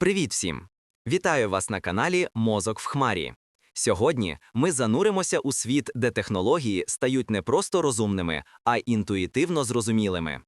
Привіт всім! Вітаю вас на каналі Мозок в Хмарі. Сьогодні ми зануримося у світ, де технології стають не просто розумними, а інтуїтивно зрозумілими.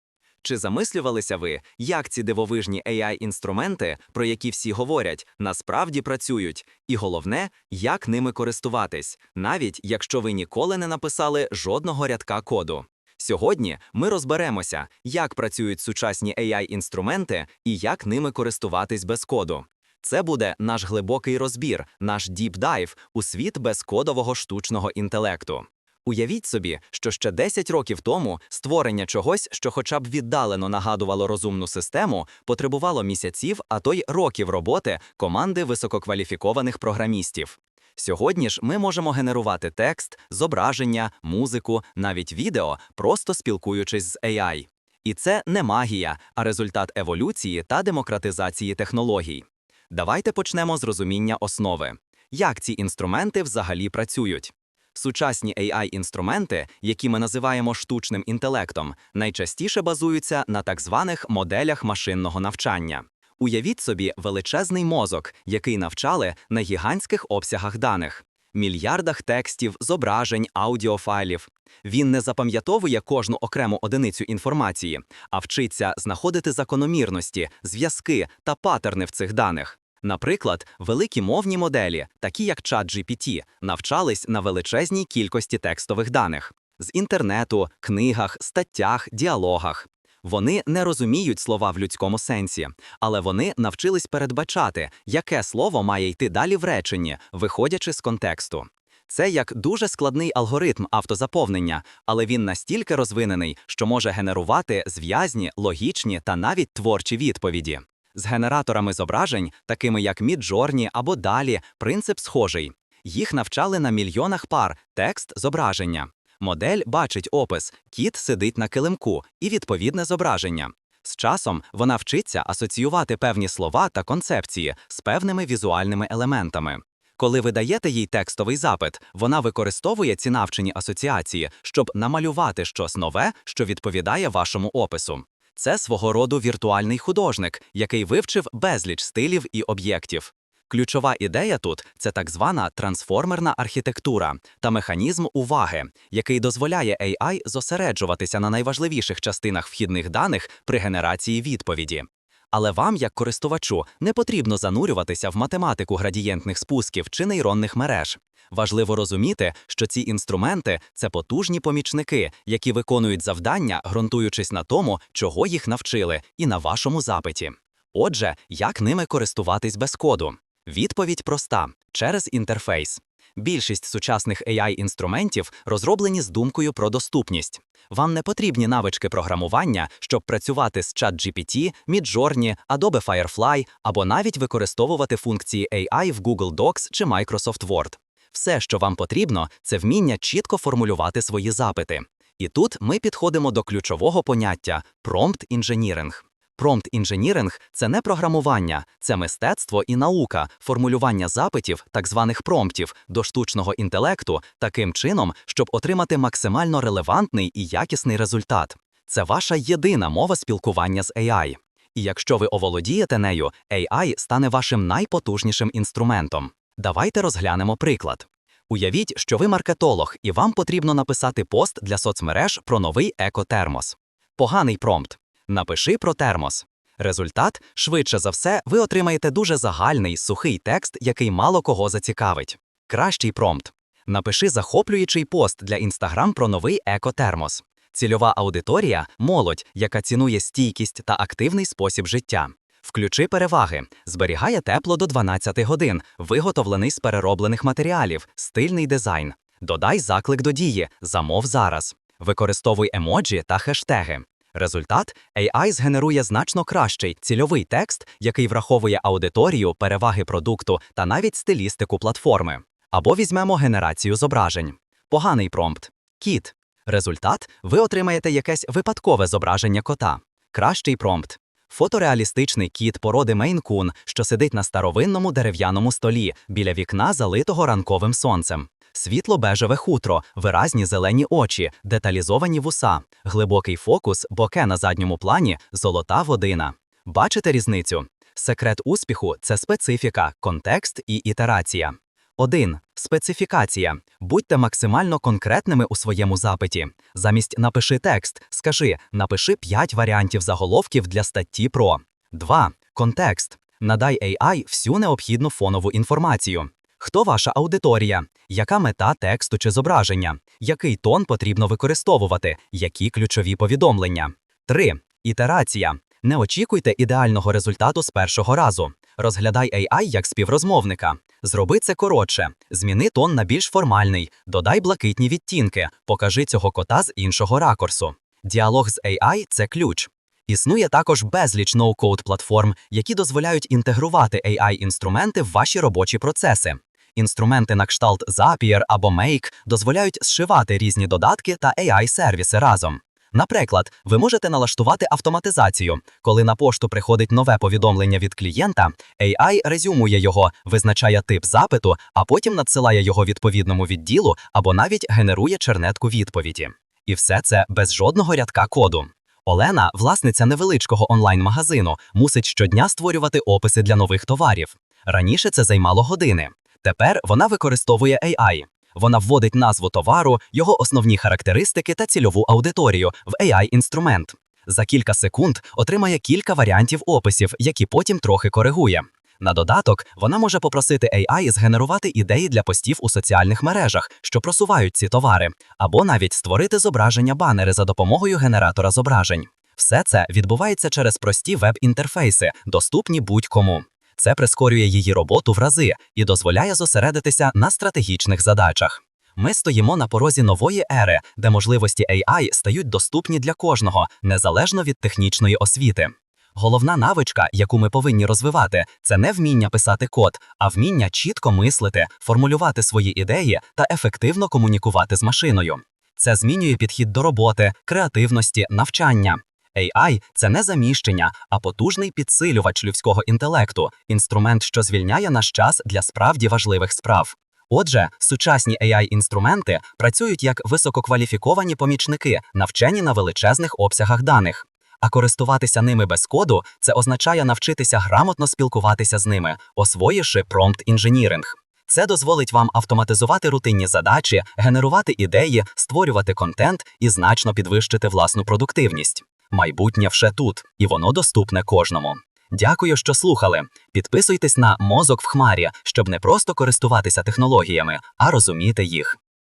Чи замислювалися ви, як ці дивовижні AI-інструменти, про які всі говорять, насправді працюють, і головне, як ними користуватись, навіть якщо ви ніколи не написали жодного рядка коду? Сьогодні ми розберемося, як працюють сучасні AI-інструменти і як ними користуватись без коду. Це буде наш глибокий розбір, наш deep dive у світ безкодового штучного інтелекту. Уявіть собі, що ще 10 років тому створення чогось, що хоча б віддалено нагадувало розумну систему, потребувало місяців, а то й років роботи команди висококваліфікованих програмістів. Сьогодні ж ми можемо генерувати текст, зображення, музику, навіть відео, просто спілкуючись з AI. І це не магія, а результат еволюції та демократизації технологій. Давайте почнемо з розуміння основи. Як ці інструменти взагалі працюють? Сучасні AI-інструменти, які ми називаємо штучним інтелектом, найчастіше базуються на так званих моделях машинного навчання. Уявіть собі величезний мозок, який навчали на гігантських обсягах даних, мільярдах текстів, зображень, аудіофайлів. Він не запам'ятовує кожну окрему одиницю інформації, а вчиться знаходити закономірності, зв'язки та патерни в цих даних. Наприклад, великі мовні моделі, такі як ChatGPT, навчались на величезній кількості текстових даних з інтернету, книгах, статтях, діалогах. Вони не розуміють слова в людському сенсі, але вони навчились передбачати, яке слово має йти далі в реченні, виходячи з контексту. Це як дуже складний алгоритм автозаповнення, але він настільки розвинений, що може генерувати зв'язні, логічні та навіть творчі відповіді. З генераторами зображень, такими як Midjourney або далі, принцип схожий. Їх навчали на мільйонах пар текст зображення. Модель бачить опис, кіт сидить на килимку і відповідне зображення. З часом вона вчиться асоціювати певні слова та концепції з певними візуальними елементами. Коли ви даєте їй текстовий запит, вона використовує ці навчені асоціації, щоб намалювати щось нове, що відповідає вашому опису. Це свого роду віртуальний художник, який вивчив безліч стилів і об'єктів. Ключова ідея тут це так звана трансформерна архітектура та механізм уваги, який дозволяє AI зосереджуватися на найважливіших частинах вхідних даних при генерації відповіді. Але вам, як користувачу, не потрібно занурюватися в математику градієнтних спусків чи нейронних мереж. Важливо розуміти, що ці інструменти це потужні помічники, які виконують завдання, ґрунтуючись на тому, чого їх навчили, і на вашому запиті. Отже, як ними користуватись без коду? Відповідь проста через інтерфейс. Більшість сучасних AI-інструментів розроблені з думкою про доступність. Вам не потрібні навички програмування, щоб працювати з ChatGPT, Midjourney, Adobe Firefly або навіть використовувати функції AI в Google Docs чи Microsoft Word. Все, що вам потрібно, це вміння чітко формулювати свої запити. І тут ми підходимо до ключового поняття промпт інженіринг. Промпт інженіринг це не програмування, це мистецтво і наука, формулювання запитів, так званих промптів, до штучного інтелекту таким чином, щоб отримати максимально релевантний і якісний результат. Це ваша єдина мова спілкування з AI. І якщо ви оволодієте нею, AI стане вашим найпотужнішим інструментом. Давайте розглянемо приклад. Уявіть, що ви маркетолог, і вам потрібно написати пост для соцмереж про новий екотермос. Поганий промпт. Напиши про термос. Результат, швидше за все, ви отримаєте дуже загальний сухий текст, який мало кого зацікавить. Кращий промпт. Напиши захоплюючий пост для Інстаграм про новий екотермос. Цільова аудиторія молодь, яка цінує стійкість та активний спосіб життя. Включи переваги, зберігає тепло до 12 годин, виготовлений з перероблених матеріалів, стильний дизайн. Додай заклик до дії, замов зараз. Використовуй емоджі та хештеги. Результат AI згенерує значно кращий цільовий текст, який враховує аудиторію, переваги продукту та навіть стилістику платформи. Або візьмемо генерацію зображень. Поганий промпт. Кіт. Результат ви отримаєте якесь випадкове зображення кота. Кращий промпт. Фотореалістичний кіт породи Мейн-кун, що сидить на старовинному дерев'яному столі біля вікна, залитого ранковим сонцем. Світло-бежеве хутро, виразні зелені очі, деталізовані вуса, глибокий фокус, боке на задньому плані, золота водина. Бачите різницю? Секрет успіху це специфіка, контекст і ітерація. 1. Специфікація. Будьте максимально конкретними у своєму запиті. Замість напиши текст, скажи напиши 5 варіантів заголовків для статті про. 2. Контекст. Надай AI всю необхідну фонову інформацію. Хто ваша аудиторія? Яка мета тексту чи зображення? Який тон потрібно використовувати? Які ключові повідомлення? 3. Ітерація. Не очікуйте ідеального результату з першого разу. Розглядай AI як співрозмовника. Зроби це коротше, зміни тон на більш формальний, додай блакитні відтінки, покажи цього кота з іншого ракурсу. Діалог з AI – це ключ. Існує також безліч ноу-код платформ, які дозволяють інтегрувати AI-інструменти в ваші робочі процеси. Інструменти на кшталт Zapier або Make дозволяють зшивати різні додатки та AI-сервіси разом. Наприклад, ви можете налаштувати автоматизацію. Коли на пошту приходить нове повідомлення від клієнта, AI резюмує його, визначає тип запиту, а потім надсилає його відповідному відділу або навіть генерує чернетку відповіді. І все це без жодного рядка коду. Олена, власниця невеличкого онлайн-магазину, мусить щодня створювати описи для нових товарів. Раніше це займало години. Тепер вона використовує AI. Вона вводить назву товару, його основні характеристики та цільову аудиторію в AI-інструмент. За кілька секунд отримає кілька варіантів описів, які потім трохи коригує. На додаток, вона може попросити AI згенерувати ідеї для постів у соціальних мережах, що просувають ці товари, або навіть створити зображення банери за допомогою генератора зображень. Все це відбувається через прості веб-інтерфейси, доступні будь-кому. Це прискорює її роботу в рази і дозволяє зосередитися на стратегічних задачах. Ми стоїмо на порозі нової ери, де можливості AI стають доступні для кожного, незалежно від технічної освіти. Головна навичка, яку ми повинні розвивати, це не вміння писати код, а вміння чітко мислити, формулювати свої ідеї та ефективно комунікувати з машиною. Це змінює підхід до роботи, креативності, навчання. AI – це не заміщення, а потужний підсилювач людського інтелекту, інструмент, що звільняє наш час для справді важливих справ. Отже, сучасні AI-інструменти працюють як висококваліфіковані помічники, навчені на величезних обсягах даних. А користуватися ними без коду це означає навчитися грамотно спілкуватися з ними, освоївши промпт інженіринг. Це дозволить вам автоматизувати рутинні задачі, генерувати ідеї, створювати контент і значно підвищити власну продуктивність. Майбутнє вже тут, і воно доступне кожному. Дякую, що слухали. Підписуйтесь на мозок в хмарі, щоб не просто користуватися технологіями, а розуміти їх.